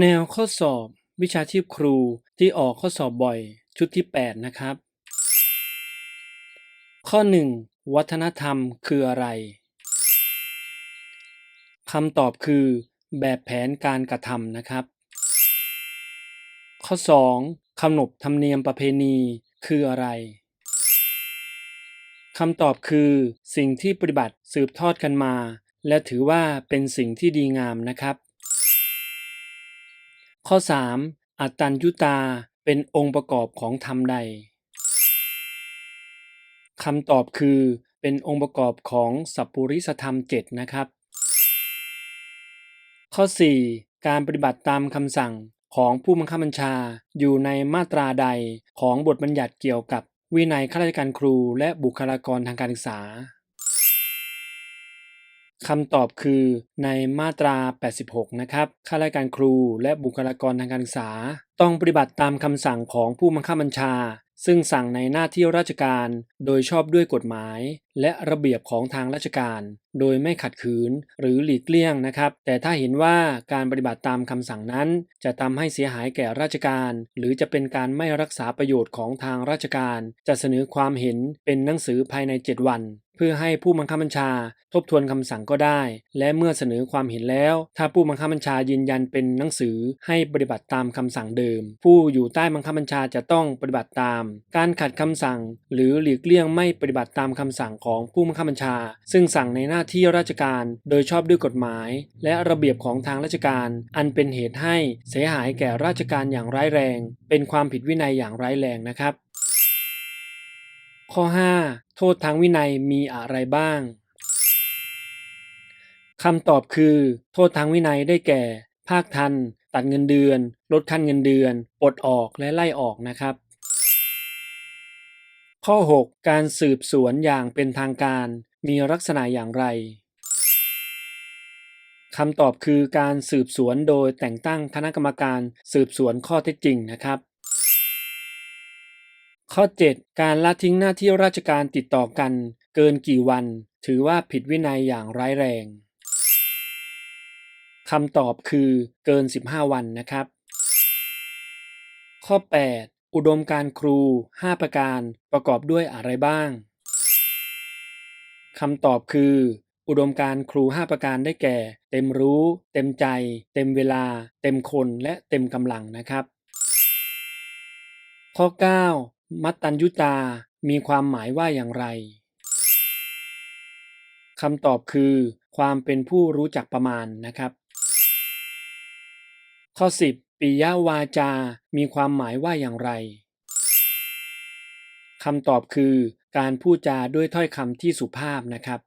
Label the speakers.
Speaker 1: แนวข้อสอบวิชาชีพครูที่ออกข้อสอบบ่อยชุดที่ 8 นะครับ ข้อ 1 วัฒนธรรมคืออะไรคำตอบคือ แบบแผนการกระทำนะครับ ข้อ 2 ขนบธรรมเนียมประเพณีคืออะไรคำตอบคือสิ่งที่ปฏิบัติสืบทอดกันมา และถือว่าเป็นสิ่งที่ดีงามนะครับ ข้อ 3. อัตตัญญุตาเป็นองค์ประกอบของธรรมใดคำตอบคือเป็นองค์ประกอบของสัพปุริสธรรม 7 นะครับ ข้อ 4. การปฏิบัติตามคำสั่งของผู้บังคับบัญชาอยู่ในมาตราใดของบทบัญญัติเกี่ยวกับวินัยข้าราชการครูและบุคลากรทางการศึกษา คำตอบคือในมาตรา 86 นะครับ ข้าราชการครูและบุคลากรทางการศึกษา ต้องปฏิบัติตามคำสั่งของผู้บังคับบัญชา ซึ่งสั่งในหน้าที่ราชการ โดยชอบด้วยกฎหมาย และระเบียบของทางราชการ โดยไม่ขัดขืนหรือหลีกเลี่ยงนะครับ แต่ถ้าเห็นว่าการปฏิบัติตามคำสั่งนั้น จะทำให้เสียหายแก่ราชการ หรือจะเป็นการไม่รักษาประโยชน์ของทางราชการ จะเสนอความเห็นเป็นหนังสือภายใน 7 วันเพื่อให้ผู้บังคับบัญชาทบทวนคำสั่งก็ได้ และเมื่อเสนอความเห็นแล้ว ถ้าผู้บังคับบัญชายืนยันเป็นหนังสือให้ปฏิบัติตามคำสั่งเดิม ผู้อยู่ใต้บังคับบัญชาจะต้องปฏิบัติตาม การขัดคำสั่ง หรือหลีกเลี่ยงไม่ปฏิบัติตามคำสั่งของผู้บังคับบัญชา ซึ่งสั่งในหน้าที่ราชการโดยชอบด้วยกฎหมาย และระเบียบของทางราชการ อันเป็นเหตุให้เสียหายแก่ราชการอย่างร้ายแรง เป็นความผิดวินัยอย่างร้ายแรงนะครับ ข้อ 5 โทษทางวินัยมีอะไรบ้างคำตอบคือ โทษทางวินัยได้แก่ ภาคทัน ตัดเงินเดือน ลดขั้นเงินเดือน ปลดออกและไล่ออกนะครับ ข้อ 6 การสืบสวนอย่างเป็นทางการ มีลักษณะอย่างไรคำตอบคือการสืบสวนโดยแต่งตั้งคณะกรรมการสืบสวนข้อเท็จจริงนะครับ ข้อ 7 การละทิ้งหน้าที่ราชการติดต่อกัน เกินกี่วัน ถือว่าผิดวินัยอย่างร้ายแรงคำตอบคือเกิน 15 วันนะครับ ข้อ 8 อุดมการครู 5 ประการประกอบด้วยอะไรบ้าง คำตอบคือ อุดมการครู 5 ประการได้แก่ เต็มรู้ เต็มใจ เต็มเวลา เต็มคนและเต็มกำลังนะครับ ข้อ 9 มัตตัญญุตา มีความหมายว่าอย่างไรคำตอบคือ ความเป็นผู้รู้จักประมาณนะครับ ข้อ 10ปิยวาจา มีความหมายว่าอย่างไรคำตอบคือ การพูดจาด้วยถ้อยคำที่สุภาพนะครับ